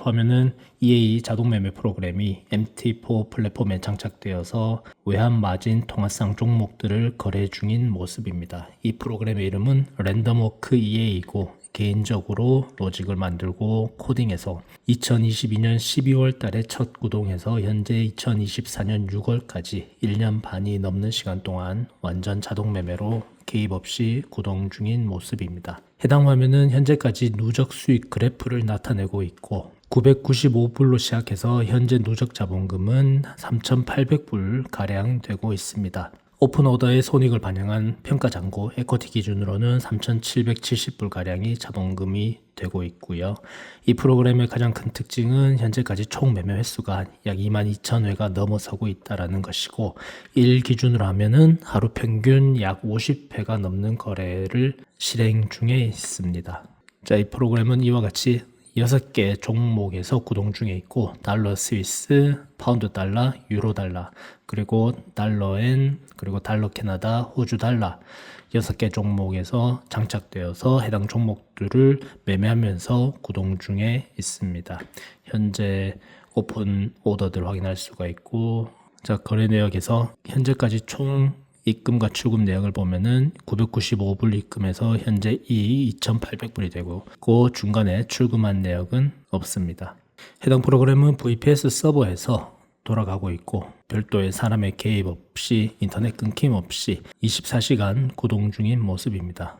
화면은 EA 자동 매매 프로그램이 MT4 플랫폼에 장착되어서 외환 마진 통화상 종목들을 거래 중인 모습입니다. 이 프로그램의 이름은 랜덤워크 EA이고 개인적으로 로직을 만들고 코딩해서 2022년 12월 달에 첫 구동해서 현재 2024년 6월까지 1년 반이 넘는 시간 동안 완전 자동 매매로 개입 없이 구동 중인 모습입니다. 해당 화면은 현재까지 누적 수익 그래프를 나타내고 있고 995불로 시작해서 현재 누적 자본금은 3,800불 가량 되고 있습니다. 오픈 오더의 손익을 반영한 평가 잔고 에쿼티 기준으로는 3,770불 가량이 자본금이 되고 있고요. 이 프로그램의 가장 큰 특징은 현재까지 총 매매 횟수가 약 22,000회가 넘어서고 있다라는 것이고 일 기준으로 하면은 하루 평균 약 50회가 넘는 거래를 실행 중에 있습니다. 자, 이 프로그램은 이와 같이 6개 종목에서 구동 중에 있고 달러 스위스, 파운드 달러, 유로 달러, 그리고 달러 엔, 그리고 달러 캐나다, 호주 달러 6개 종목에서 장착되어서 해당 종목들을 매매하면서 구동 중에 있습니다. 현재 오픈 오더들 확인할 수가 있고 자, 거래 내역에서 현재까지 총 입금과 출금 내역을 보면은 995불 입금해서 현재 이 2,800불이 되고 그 중간에 출금한 내역은 없습니다. 해당 프로그램은 VPS 서버에서 돌아가고 있고 별도의 사람의 개입 없이 인터넷 끊김 없이 24시간 구동 중인 모습입니다.